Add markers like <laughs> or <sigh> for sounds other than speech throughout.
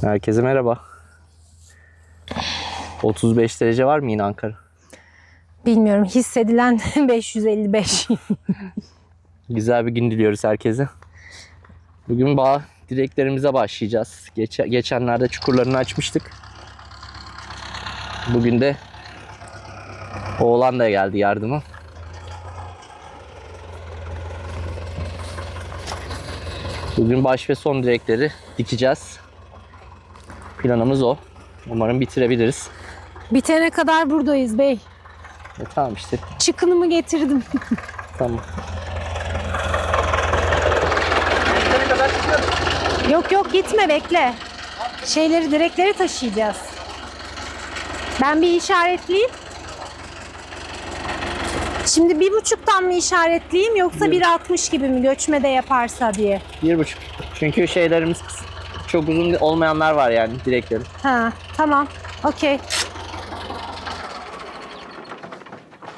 Herkese merhaba. 35 derece var mı yine Ankara? Bilmiyorum hissedilen <laughs> 555. Güzel bir gün diliyoruz herkese. Bugün bağ dileklerimize başlayacağız. Geç, geçenlerde çukurlarını açmıştık. Bugün de oğlan da geldi yardıma. Bugün baş ve son direkleri dikeceğiz. Planımız o. Umarım bitirebiliriz. Bitene kadar buradayız bey. E, tamam işte. Çıkınımı getirdim. Tamam. yok yok gitme bekle. Şeyleri direkleri taşıyacağız. Ben bir işaretleyeyim. Şimdi bir buçuktan mı işaretleyeyim yoksa Bir. 1.60 gibi mi göçmede yaparsa diye. Bir buçuk. Çünkü şeylerimiz kısa. Çok uzun olmayanlar var yani direkleri. Ha tamam okey.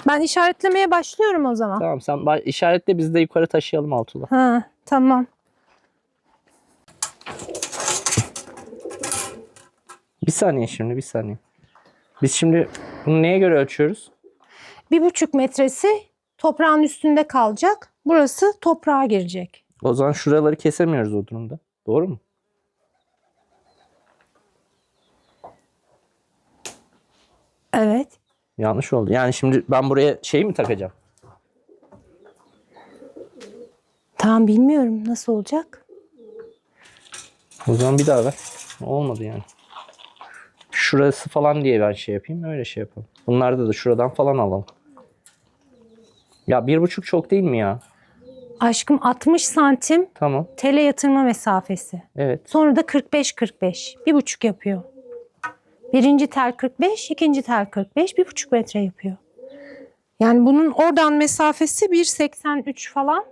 Ben işaretlemeye başlıyorum o zaman. Tamam sen ba- işaretle biz de yukarı taşıyalım Altuğla. Ha tamam. Bir saniye şimdi bir saniye. Biz şimdi bunu neye göre ölçüyoruz? Bir buçuk metresi toprağın üstünde kalacak. Burası toprağa girecek. O zaman şuraları kesemiyoruz o durumda. Doğru mu? Evet. Yanlış oldu. Yani şimdi ben buraya şey mi takacağım? Tamam bilmiyorum nasıl olacak. O zaman bir daha ver. Olmadı yani. Şurası falan diye ben şey yapayım. Öyle şey yapalım. Bunlarda da şuradan falan alalım. Ya bir buçuk çok değil mi ya? Aşkım 60 santim Tamam. tele yatırma mesafesi. Evet. Sonra da 45-45. Bir buçuk yapıyor. Birinci tel 45, ikinci tel 45, bir buçuk metre yapıyor. Yani bunun oradan mesafesi 1.83 falan.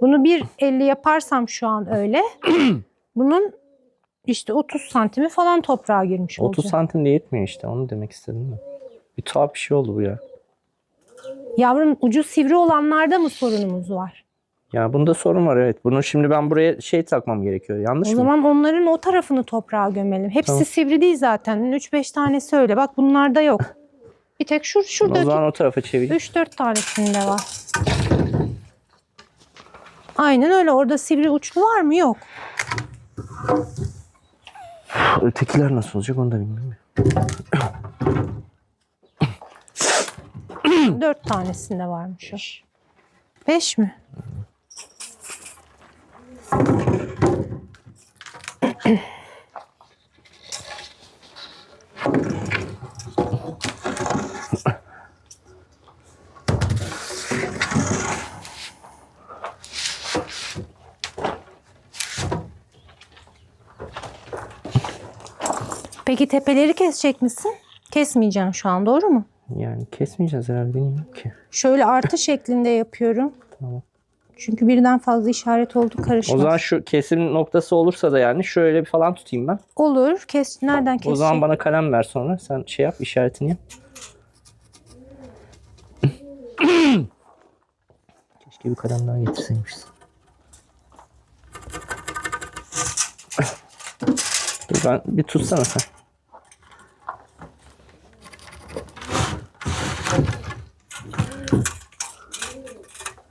Bunu 1.50 yaparsam şu an öyle. <clears throat> bunun işte 30 santimi falan toprağa girmiş 30 olacak. santim de yetmiyor işte. Onu demek istedim de. Bir tuhaf bir şey oldu bu ya. Yavrum ucu sivri olanlarda mı sorunumuz var? Ya bunda sorun var evet. Bunu şimdi ben buraya şey takmam gerekiyor. Yanlış O mı? zaman onların o tarafını toprağa gömelim. Hepsi Tamam. sivri değil zaten. 3-5 tanesi öyle. Bak bunlarda yok. <laughs> Bir tek şu o şuradaki zaman o tarafa çevir. 3-4 tanesinde var. Aynen öyle. Orada sivri uçlu var mı? Yok. Ötekiler nasıl olacak onu da bilmiyorum. 4 tanesinde varmış o. 5 mi? Peki tepeleri kesecek misin? Kesmeyeceksin şu an doğru mu? Yani kesmeyeceğiz herhalde bilmiyorum ki. Şöyle artı şeklinde yapıyorum. Tamam. Çünkü birden fazla işaret oldu O karışmaz. zaman şu kesim noktası olursa da yani şöyle bir falan tutayım ben. Olur. Kes, nereden kesecek? O zaman bana kalem ver sonra. Sen şey yap işaretini yap. <coughs> Keşke bir kalem daha getirseymişsin. <coughs> Ben bir tutsana sen.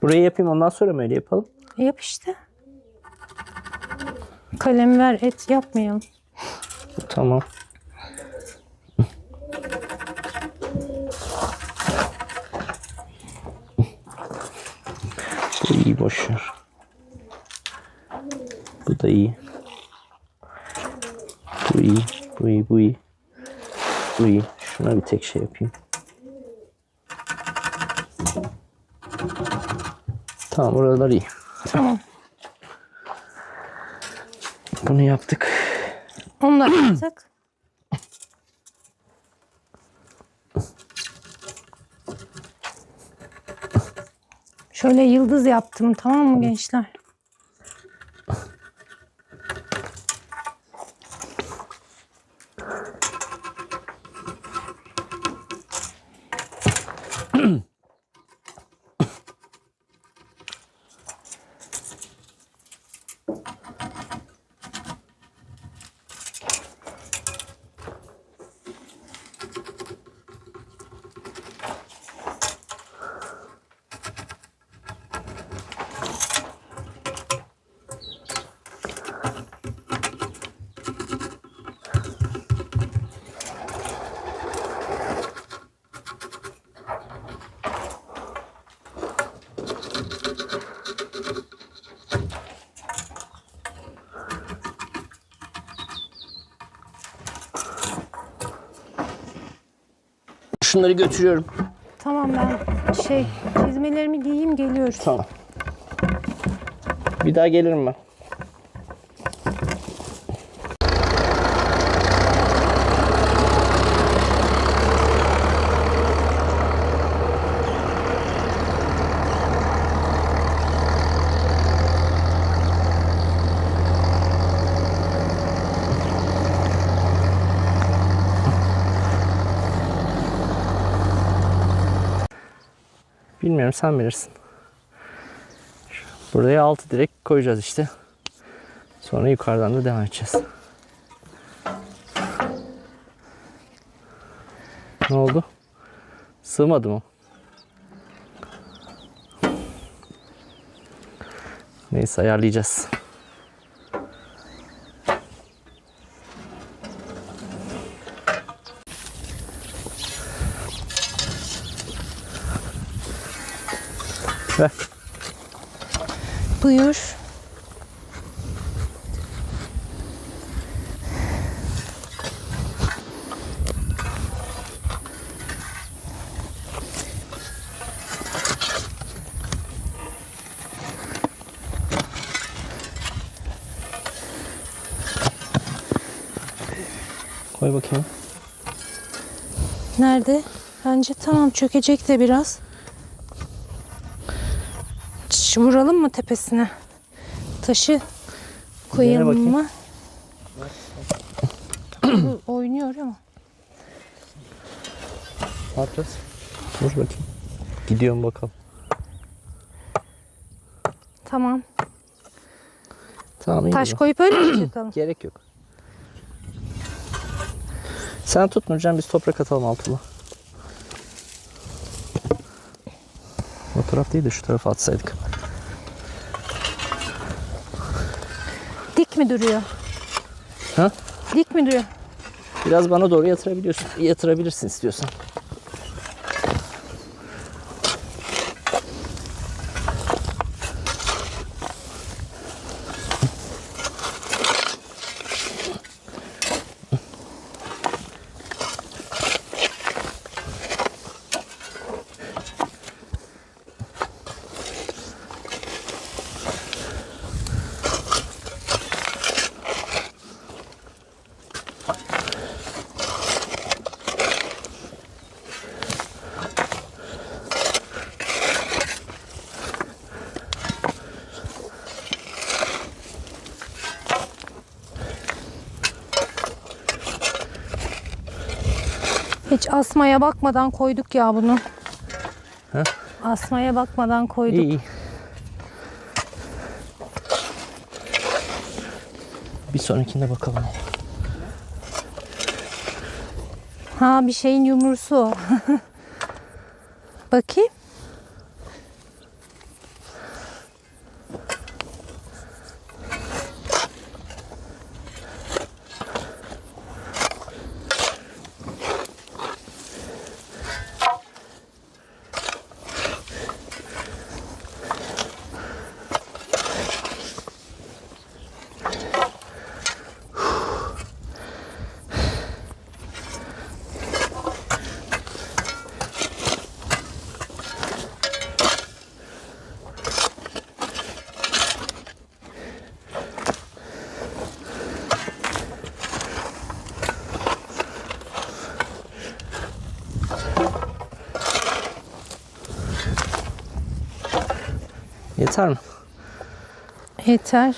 Burayı yapayım ondan sonra mı öyle yapalım? Yap işte. Kalem ver et yapmayalım. Tamam. Bu iyi boş ver. Bu da iyi. Bu iyi. Bu iyi. Bu iyi. Bu iyi. Şuna bir tek şey yapayım. Tamam oralar iyi. Tamam. Bunu yaptık. Onu da yaptık. Şöyle yıldız yaptım tamam mı gençler? Şunları götürüyorum. Tamam ben şey çizmelerimi giyeyim geliyoruz. Tamam. Bir daha gelirim ben. Bilmiyorum sen bilirsin. Buraya altı direkt koyacağız işte. Sonra yukarıdan da devam edeceğiz. Ne oldu? Sığmadı mı? Neyse ayarlayacağız. Ver. Buyur. Koy bakayım. Nerede? Bence tamam çökecek de biraz. Şş, vuralım mı tepesine? Taşı koyalım mı? Oynuyor ama. Ne yapacağız? Dur bakayım. Gidiyorum bakalım. Tamam. Tamam iyi. Taş koyup öyle mi <clears throat> çıkalım? Gerek yok. Sen tut Nurcan biz toprak atalım altına. O taraf değil de şu tarafa atsaydık. Dik mi duruyor? Ha? Dik mi duruyor? Biraz bana doğru yatırabiliyorsun. Yatırabilirsin istiyorsan. Hiç asmaya bakmadan koyduk ya bunu. Ha? Asmaya bakmadan koyduk. İyi. Bir sonrakinde bakalım. Ha bir şeyin yumrusu. <laughs> Bakayım. Yeter mi? Yeter.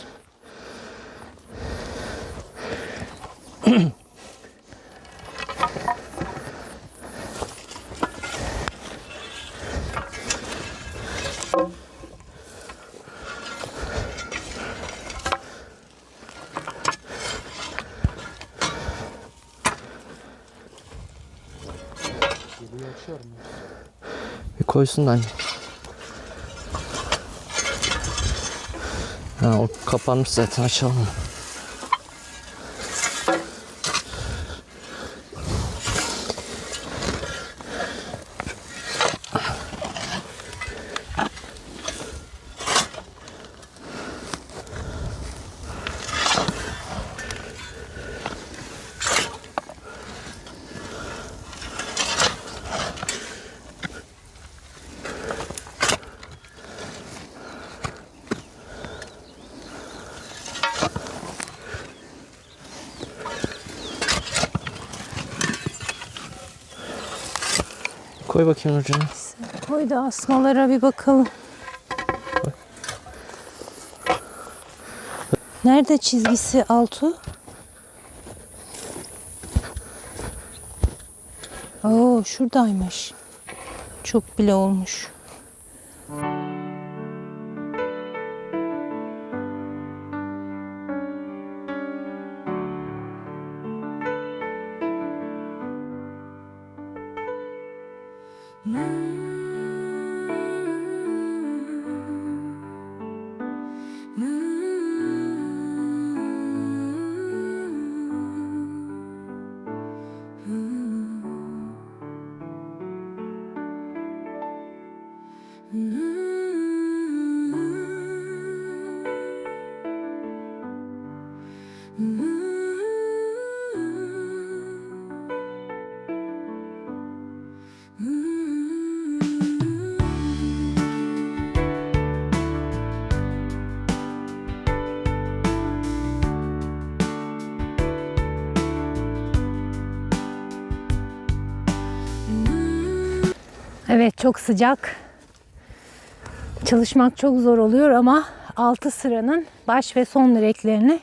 Bir koysun da Ha, o kapanmış zaten açalım. Koy bakayım ucunu. Koy da asmalara bir bakalım. Nerede çizgisi Altu? Oo şuradaymış. Çok bile olmuş. Evet çok sıcak. Çalışmak çok zor oluyor ama altı sıranın baş ve son direklerini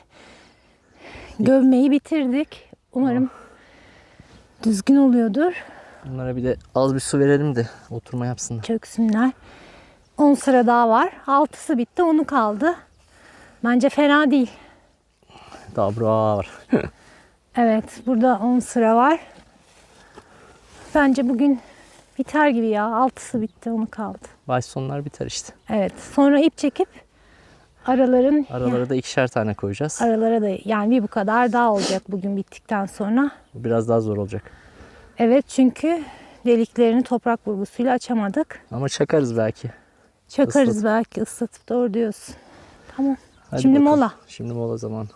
gövmeyi bitirdik. Umarım düzgün oluyordur. Bunlara bir de az bir su verelim de oturma yapsınlar. Çöksünler. 10 sıra daha var. Altısı bitti, onu kaldı. Bence fena değil. Daha bura var. Evet, burada 10 sıra var. Bence bugün biter gibi ya. Altısı bitti, onu kaldı. Baş sonlar biter işte. Evet, sonra ip çekip araların Aralara da ikişer tane koyacağız. aralara da yani bir bu kadar daha olacak bugün bittikten sonra. Biraz daha zor olacak. Evet çünkü deliklerini toprak vurgusuyla açamadık. Ama çakarız belki. Çakarız Islat. belki ıslatıp doğru diyorsun. Tamam. Hadi Şimdi bakalım. mola. Şimdi mola zamanı.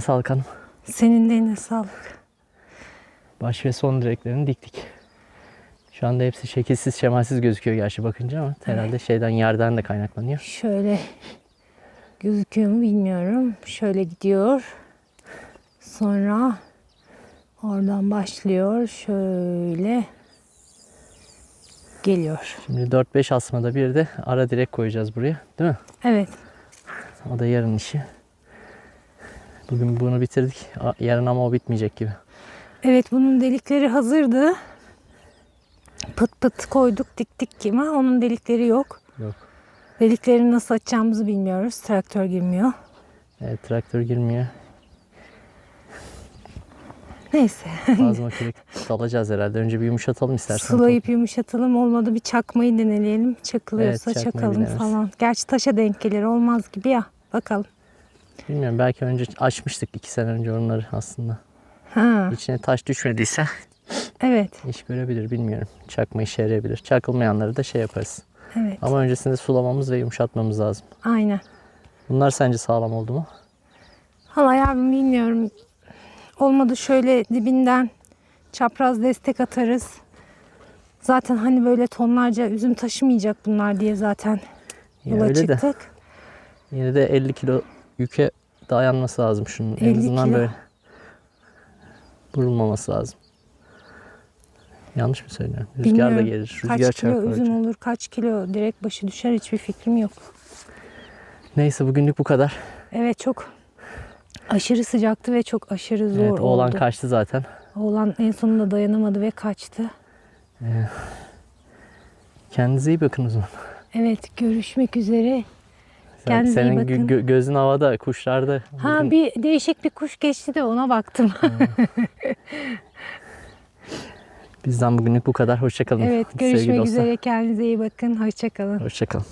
Eline sağlık hanım. Senin de eline sağlık. Baş ve son direklerini diktik. Şu anda hepsi şekilsiz, şemalsiz gözüküyor gerçi bakınca ama herhalde şeyden yerden de kaynaklanıyor. Şöyle gözüküyor mu bilmiyorum. Şöyle gidiyor. Sonra oradan başlıyor. Şöyle geliyor. Şimdi 4-5 asmada bir de ara direk koyacağız buraya. Değil mi? Evet. O da yarın işi. Bugün bunu bitirdik. Yarın ama o bitmeyecek gibi. Evet bunun delikleri hazırdı. Pıt pıt koyduk diktik ama onun delikleri yok. Yok. Deliklerini nasıl açacağımızı bilmiyoruz. Traktör girmiyor. Evet, traktör girmiyor. Neyse. Bazı <laughs> makinelik dalacağız herhalde. Önce bir yumuşatalım istersen. Sulayıp yumuşatalım olmadı bir çakmayı deneyelim. Çakılıyorsa Evet, çakalım deneriz. falan. Gerçi taşa denk gelir olmaz gibi ya. Bakalım. Bilmiyorum belki önce açmıştık iki sene önce onları aslında. Ha, İçine taş düşmediyse evet. <laughs> iş görebilir bilmiyorum. Çakma işe yarayabilir. Çakılmayanları da şey yaparız. Evet. Ama öncesinde sulamamız ve yumuşatmamız lazım. Aynen. Bunlar sence sağlam oldu mu? Hala yavrum bilmiyorum. Olmadı şöyle dibinden çapraz destek atarız. Zaten hani böyle tonlarca üzüm taşımayacak bunlar diye zaten yola öyle de çıktık. yine de 50 kilo yüke dayanması lazım şunun. En 50 azından böyle vurulmaması lazım. Yanlış mı söylüyorum? Rüzgar da Bilmiyorum. gelir. Kaç Rüzgar kilo çarpar. üzüm olur, kaç kilo direkt başı düşer hiçbir fikrim yok. Neyse bugünlük bu kadar. Evet çok aşırı sıcaktı ve çok aşırı zor evet, oğlan oldu. kaçtı zaten. Oğlan en sonunda dayanamadı ve kaçtı. Kendinize iyi bakın o zaman. Evet görüşmek üzere. Kendinize iyi senin bakın. gö- gö- gözün havada, kuşlarda. Ha bir değişik bir kuş geçti de ona baktım. Bizden bugünlük bu kadar. Hoşçakalın. evet görüşmek üzere. Kendinize iyi bakın. Hoşçakalın. Hoşçakalın.